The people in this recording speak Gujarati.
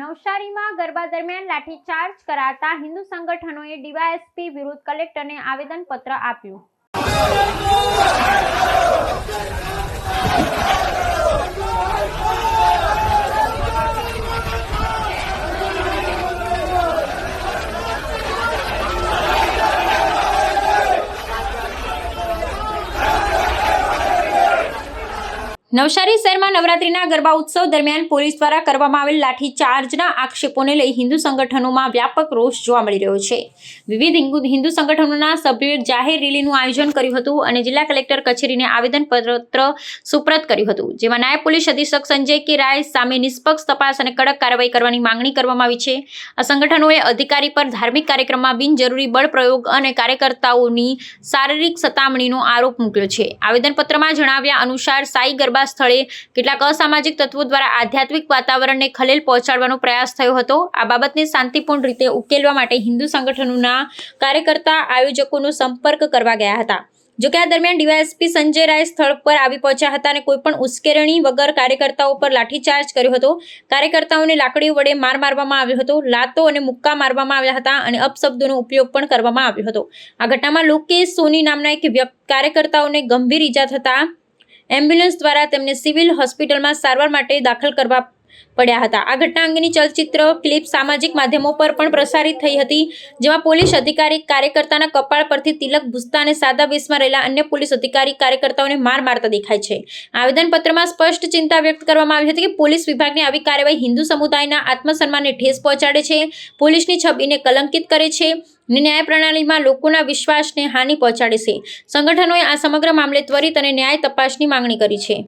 નવસારીમાં ગરબા દરમિયાન લાઠીચાર્જ કરાતા હિન્દુ સંગઠનોએ ડીવાયએસપી વિરુદ્ધ કલેક્ટરને આવેદનપત્ર આપ્યું. નવસારી શહેરમાં નવરાત્રીના ગરબા ઉત્સવ દરમિયાન પોલીસ દ્વારા કરવામાં આવેલ લાઠી ચાર્જના આક્ષેપોને લઈ હિન્દુ સંગઠનોમાં વ્યાપક રોષ જોવા મળી રહ્યો છે. વિવિધ હિન્દુ સંગઠનોના સભ્યોએ જાહેર રેલીનું આયોજન કર્યું હતું અને જિલ્લા કલેક્ટર કચેરીને આવેદનપત્ર સુપ્રત કર્યું હતું, જેમાં નાયબ પોલીસ અધિક્ષક સંજય કે રાય સામે નિષ્પક્ષ તપાસ અને કડક કાર્યવાહી કરવાની માંગણી કરવામાં આવી છે. આ સંગઠનોએ અધિકારી પર ધાર્મિક કાર્યક્રમમાં બિનજરૂરી બળ પ્રયોગ અને કાર્યકર્તાઓની શારીરિક સતામણીનો આરોપ મૂક્યો છે. આવેદનપત્રમાં જણાવ્યા અનુસાર, સાઈ ગરબા સ્થળે કેટલાક અસામાજિક તત્વો દ્વારા આધ્યાત્મિક વાતાવરણને ખલેલ પહોંચાડવાનો પ્રયાસ થયો હતો. આ બાબતને શાંતિપૂર્ણ રીતે ઉકેલવા માટે હિન્દુ સંગઠનોના કાર્યકર્તા આયોજકોનો સંપર્ક કરવા ગયા હતા. જોકે આ દરમિયાન ડીવાયએસપી સંજય રાય સ્થળ પર આવી પહોંચ્યા હતા અને કોઈપણ ઉશ્કેરણી વગર કાર્યકર્તાઓ પર લાઠીચાર્જ કર્યો હતો. કાર્યકર્તાઓને લાકડીઓ વડે માર મારવામાં આવ્યો હતો, લાતો અને મુક્કા મારવામાં આવ્યા હતા અને અપશબ્દોનો ઉપયોગ પણ કરવામાં આવ્યો હતો. આ ઘટનામાં લોકેશ સોની નામના એક કાર્યકર્તાઓને ગંભીર ઈજા થતા એમ્બ્યુલન્સ દ્વારા તેમને સિવિલ હોસ્પિટલમાં સારવાર માટે દાખલ કરવા પડ્યા હતા. આ ઘટના અંગેની ચલચિત્ર, ક્લિપ સામાજિક માધ્યમો પર પણ પ્રસારિત થઈ હતી, જેમાં પોલીસ અધિકારી, કાર્યકર્તાના કપાળ પરથી તિલક ભૂસતા અને સાદા વેશમાં રહેલા અન્ય પોલીસ અધિકારી, કાર્યકર્તાઓને માર મારતા દેખાય છે. આવેદનપત્રમાં સ્પષ્ટ ચિંતા વ્યક્ત કરવામાં આવી હતી કે પોલીસ વિભાગની આવી કાર્યવાહી હિન્દુ સમુદાયના આત્મસન્માનને ઠેસ પહોંચાડે છે, પોલીસની છબીને કલંકિત કરે છે ન્યાય પ્રણાલીમાં લોકોના વિશ્વાસને હાનિ પહોંચાડે છે. સંગઠનોએ આ સમગ્ર મામલે ત્વરિત અને ન્યાય તપાસની માંગણી કરી છે.